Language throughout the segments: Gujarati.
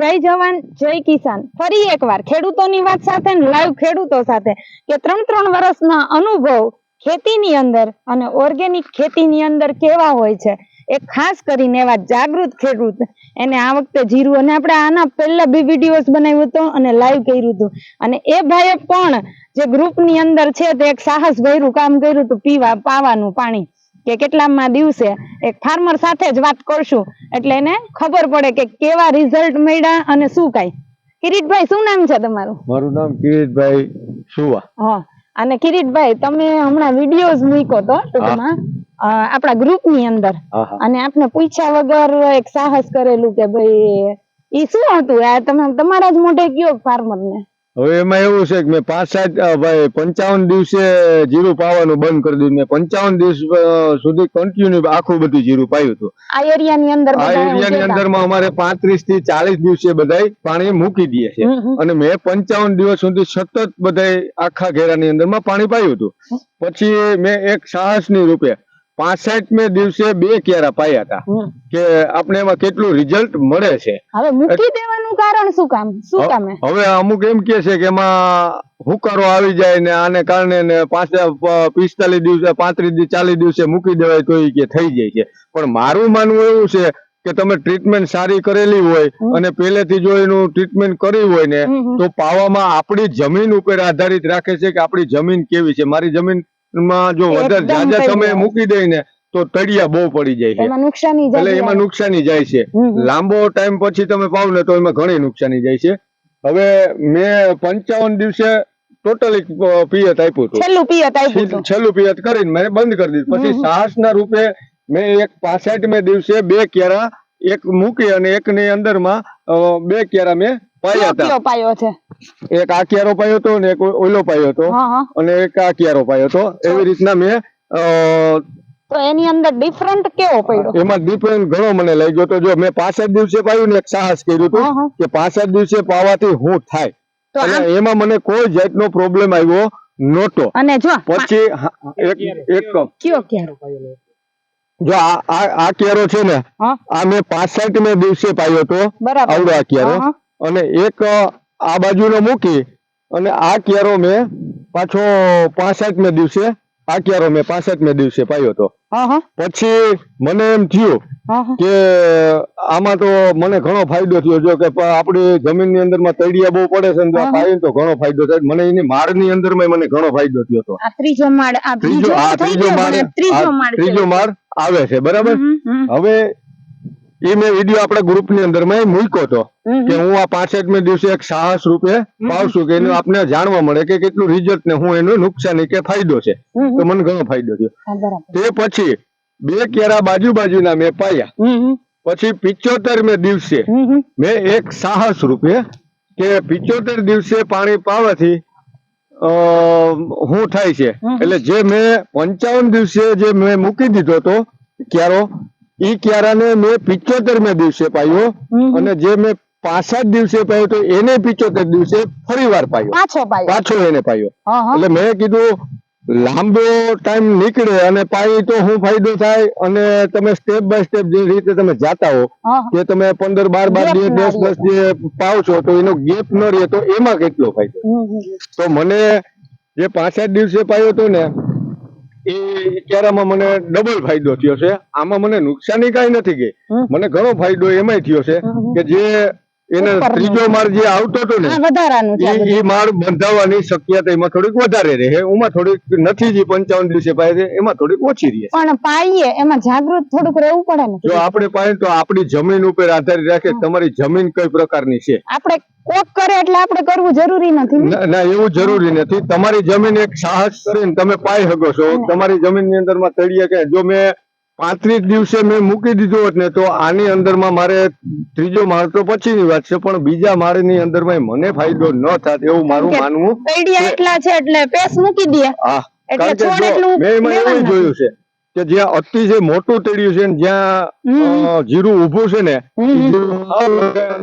જય જવાન, જય કિસાન. ફરી એકવાર ખેડૂતોની વાત સાથે લાઈવ ખેડૂતો સાથે કે ત્રણ ત્રણ વર્ષના અનુભવ ખેતીની અંદર અને ઓર્ગેનિક ખેતીની અંદર કેવા હોય છે એ ખાસ કરીને એવા જાગૃત ખેડૂત એને આ વખતે જીરું અને આપણે આના પહેલા બી વિડીયોઝ બનાવ્યું હતું અને લાઈવ કર્યું હતું. અને એ ભાઈએ પણ જે ગ્રુપની અંદર છે તે એક સાહસ ભર્યું કામ કર્યું હતું પીવા, પાવાનું, પાણી. કે કેટલામાં દિવસે એક ફાર્મર સાથે જ વાત કરશું. એટલે એને ખબર પડે કે કેવા રિઝલ્ટ મળ્યા અને શું કાંઈ. કિરીટભાઈ શું નામ છે તમારું? મારું નામ કિરીટભાઈ સુવા. હા અને કિરીટભાઈ તમે હમણાં વિડીયોઝ મૂક્યો તો ટૂંકમાં આપણા ગ્રુપની અંદર અને આપને પૂછ્યા વગર એક સાહસ કરેલું કે ભાઈ ઈ શું હતું? આ તમે તમારા જ મોઢે કયો ફાર્મર ને? હવે એમાં એવું છે કે મેં પાંચ સાત ભાઈ પંચાવન દિવસે જીરું પાવાનું બંધ કરી દીધું. મેં પંચાવન દિવસ સુધી કન્ટિન્યુ આખું બધું જીરું પાયું હતું. આ એરિયાની અંદર આ બધા એરિયાની. અંદરમાં અમારે પાંત્રીસથી ચાલીસ દિવસે બધા પાણી મૂકી દઈએ છે. અને મેં પંચાવન દિવસ સુધી સતત બધાય આખા ઘેરાની અંદરમાં પાણી પાયું હતું. પછી મેં એક સાહસની રૂપે પાસઠ મે દિવસે બે ક્યારા પાયા હતા. કે આપણે એમાં કેટલું રિઝલ્ટ મળે છે. હવે મૂકી દેવાનું કારણ શું કામ? શું કામ? હવે અમુક એમ કે છે કે એમાં હુકારો આવી જાય ને આને કારણે ને પિસ્તાલીસ દિવસે પાંત્રીસ દિવસ ચાલીસ દિવસે મૂકી દેવાય તો એ કે થઈ જાય છે. પણ મારું માનવું એવું છે કે તમે ટ્રીટમેન્ટ સારી કરેલી હોય અને પહેલેથી જો એનું ટ્રીટમેન્ટ કરી હોય ને. તો પાવામાં આપણી જમીન ઉપર આધારિત રાખે છે કે આપણી જમીન કેવી છે. મારી જમીનમાં જો વધારે જાજા તળિયા. મૂકી દઈ ને તો તળિયા બહુ પડી જાય છે. એટલે એમાં નુકસાની જાય છે. લાંબો ટાઈમ પછી તમે પાવ ને તો એમાં ઘણી નુકસાની જાય છે. હવે મેં પંચાવન દિવસે ટોટલી પિયત આપ્યું હતું. છેલ્લું પિયત આપ્યું છેલ્લું- પિયત કરીને મેં બંધ કરી દીધું. પછી. સાહસના રૂપે મેં એક પાસઠ મે દિવસે બે કેરા એક મૂકી અને એકની અંદરમાં બે કેરા મેં પાયા હતા. પાયો છે? એક આ ક્યારો પાયો હતો ને એક ઓલો પાયો હતો. હા હા. અને એક આ ક્યારો પાયો હતો. એવી રીતના મેં તો એની અંદર ડિફરન્ટ કેવો પડ્યો? એમાં ઘણો મને લાગ્યો તો જો મેં પાસઠ દિવસે પાયું ને એક સાહસ કર્યું હતું હા, હા. કે પાસઠ દિવસે પાવાથી હું થાય. અને એમાં મને કોઈ જાતનો પ્રોબ્લેમ આવ્યો નહોતો. અને જો પછી એક એક કયો ક્યારો જો આ આ કેરો છે ને આ મેં પાસઠ મે દિવસે પાયો હતો. આવડો આ કેરો. અને એક આ બાજુનો મૂકી અને આ કેરો મેં પાછો પાસઠ મે દિવસે આ કેરો મેં પાસઠ મે દિવસે પાયો તો હા હા. પછી મને એમ થયું કે આમાં તો મને ઘણો ફાયદો થયો. જો કે જમીન આપણી જમીનની અંદરમાં તળિયા બહુ પડે છે ને ને તો ઘણો ફાયદો થાય. મને એની માળની અંદરમાં મને ઘણો ફાયદો થયો હતો. ત્રીજો માળ ત્રીજો માળ ત્રીજો માળ માળ આવે છે બરાબર? હવે એ મેં વીડિયો આપણા ગ્રુપની અંદર મેં મૂક્યો હતો કે હું આ પાસઠ દિવસે એક સાહસ રૂપે પાવશું કે એનું આપને જાણવા મળે કે કેટલું રિઝલ્ટ ને હું એનું નુકસાની કે ફાયદો છે. તો મને ઘણો ફાયદો થયો. તે પછી બે કેરા બાજુ બાજુના મેં પાયા. પછી પિચોતેર મે દિવસે. મેં એક સાહસ રૂપે કે પિચોતેર દિવસે પાણી પાવાથી હું થાય છે. એટલે જે મેં પંચાવન દિવસે જે મેં મૂકી દીધો હતો ક્યારો? ઈ ક્યારાને મેં પિચોતેર મેં દિવસે પાયો અને જે મેં પાછા દિવસે પાયો તો એને પિચોતેર દિવસે ફરી વાર પાયો પાછો એને પાયો હા, હા. એટલે મેં કીધું લાંબો ટાઈમ નીકળે અને પાઈ તો શું ફાયદો થાય અને તમે સ્ટેપ બાય સ્ટેપ જે રીતે તમે જાતા હો હા, હા. કે તમે પંદર બાર બાર દિવસ ના દસ. દસ જે પાવ છો તો એનો ગેપ ન રહે તો એમાં કેટલો ફાયદો તો મને જે પાસઠ દિવસે પાયો હતો ને એ ક્યારામાં મને ડબલ ફાયદો થયો છે. આમાં મને નુકસાની કઈ નથી ગઈ. મને ઘણો ફાયદો એમાંય થયો છે કે જે એને ત્રીજો માળ જે આવતો હતો ને વધારાનું છે એ. માળ બંધાવવાની શક્યતા એમાં થોડીક વધારે રહે. એમાં થોડીક નથી જે પંચાવન દિવસે પાય છે એમાં થોડીક ઓછી રહે. પણ પાઈએ એમાં જાગૃત થોડુંક રહેવું પડે ને. જો આપણે પાય તો આપણી જમીન ઉપર આધારિત રાખે તમારી જમીન કઈ પ્રકારની છે? આપણે કોક કરે એટલે આપણે કરવું જરૂરી નથી ના. ના, એવું જરૂરી નથી. તમારી જમીન એક સાહસ કરીને તમે પાઈ શકો છો. તમારી જમીનની અંદરમાં તળિયે કે જો મેં પાંત્રીસ દિવસે મેં મૂકી દીધું હોત ને તો આની અંદરમાં મારે ત્રીજો માળ તો પછીની વાત છે પણ બીજા માળની અંદરમાં મને ફાયદો ન થાત એવું મારું માનવું એટલા છે એટલે પેસ મૂકી દે. હા મેં એમાં એવું જોયું છે કે જ્યાં અતિશય મોટું તળિયું છે જ્યાં જીરું ઉભું છે ને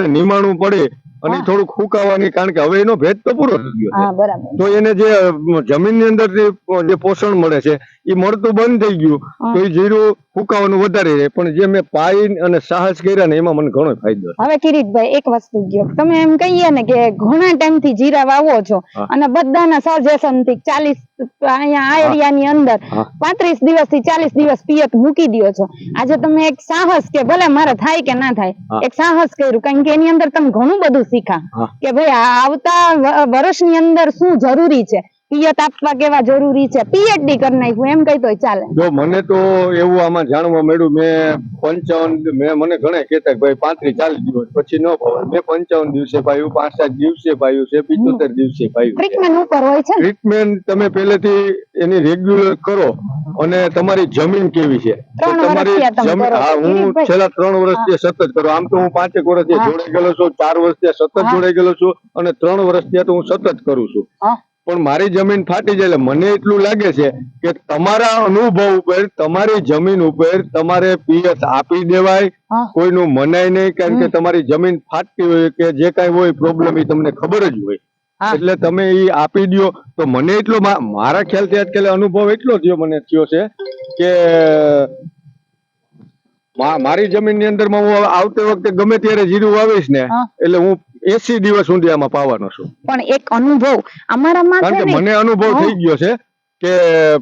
નિમાણું પડે અને થોડું થોડુંક ફૂંકાવાની કારણ કે હવે એનો ભેદ તો પૂરો થઈ ગયો તો એને જે જમીનની અંદર જે પોષણ મળે છે એ મળતું બંધ થઈ ગયું. તો એ જીરું ફૂંકાવાનું વધારે રહે પણ જે મેં પાઈ અને સાહસ કર્યા ને એમાં મને ઘણો ફાયદો હવે કિરીટભાઈ એક વસ્તુ કયો તમે એમ કહીએ ને કે ઘણા ટાઈમથી જીરા વાવો છો અને બધાના સજેશનથી ચાલીસ અહીંયા આ એરિયાની અંદર પાંત્રીસ દિવસથી ચાલીસ દિવસ પિયત મૂકી દ્યો છો. આજે તમે એક સાહસ કે ભલે મારે થાય કે ના થાય એક સાહસ કર્યું કારણ કે એની અંદર તમે ઘણું બધું શીખા કે ભાઈ આવતા વર્ષની અંદર શું જરૂરી છે? પિયત આપવા કેવા જરૂરી છે? પીએચડી કરી નાખ્યું એમ કઈ તો ચાલે. જો મને તો એવું આમાં જાણવા મળ્યું મેં પંચાવન મેં મને ઘણા કેતા ભાઈ પાંત્રીસ ચાલીસ દિવસ પછી ન ભાવે મેં પંચાવન દિવસે પાયું પાંચ સાત દિવસે પાયું છે પિત્તોતેર દિવસે પાયું ટ્રીટમેન્ટ ઉપર હોય છે ટ્રીટમેન્ટ તમે પહેલેથી એની રેગ્યુલર કરો અને તમારી જમીન કેવી છે? તમારી જમીન હા હું છેલ્લા ત્રણ વર્ષથી સતત કરું. આમ તો હું પાંચેક વર્ષથી. જોડાઈ ગયેલો છું ચાર વર્ષથી સતત. જોડાઈ ગયેલો છું અને ત્રણ વર્ષથી તો હું સતત કરું છું. પણ મારી જમીન ફાટી જાય એટલે મને એટલું લાગે છે કે તમારા અનુભવ ઉપર તમારી જમીન ઉપર તમારે પિયત આપી દેવાય. કોઈનું મનાય નહીં કારણ કે તમારી જમીન ફાટતી હોય કે જે કાઈ હોય પ્રોબ્લેમ એ તમને ખબર જ હોય. એટલે તમે એ આપી દ્યો. તો મને એટલો મારા ખ્યાલથી આજકાલ અનુભવ એટલો થયો મને થયો છે કે મારી જમીનની અંદર હું આવતી વખતે ગમે ત્યારે જીરું વાવીશ ને એટલે હું એસી દિવસ સુધી આમાં પાવાનો છું. પણ એક અનુભવ અમારામાં કારણ કે મને અનુભવ થઈ ગયો છે કે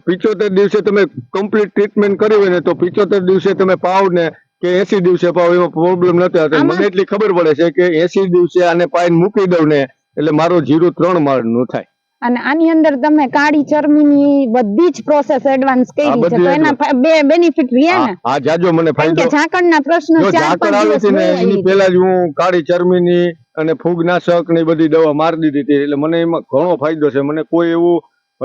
પિચોતેર દિવસે તમે કમ્પ્લીટ ટ્રીટમેન્ટ કરી હોય ને તો પિચોતેર દિવસે તમે પાવ ને કે એસી દિવસે પાવ એમાં પ્રોબ્લેમ નથી આવતો. મને એટલી ખબર પડે છે કે એસી દિવસે આને પાઈને મૂકી દઉં ને એટલે મારો જીરું ત્રણ માળનું થાય. અને આની અંદર તમે કાળી ચરમીની બધી જ પ્રોસેસ એડવાન્સ કરી છે. તો એના બે બેનિફિટ રહ્યા ને? હા જાજો મને ફાયદો. ઝાકળના પ્રશ્નો ચાર પાંચ આવે દિવસ છે ને એની આવી પહેલા જ હું કાળી ચરમીની અને ફૂગનાશક ને બધી દવા મારી દીધી હતી. એટલે મને એમાં ઘણો ફાયદો છે. મને કોઈ એવું